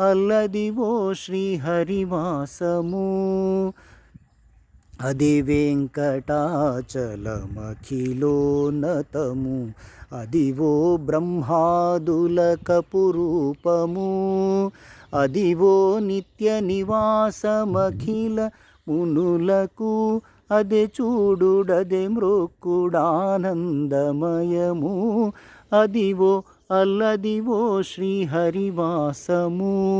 అల్లదివో శ్రీహరివాసము. అది వెంకటాచలమఖిలోన్నతము అదివో బ్రహ్మాదులకపురూపము. అదివో నిత్య నివాసమఖిల మునులకు. అదే చూడుడదే మృక్కుడానందమయము. అదివో అల్లదివో శ్రీహరివాసము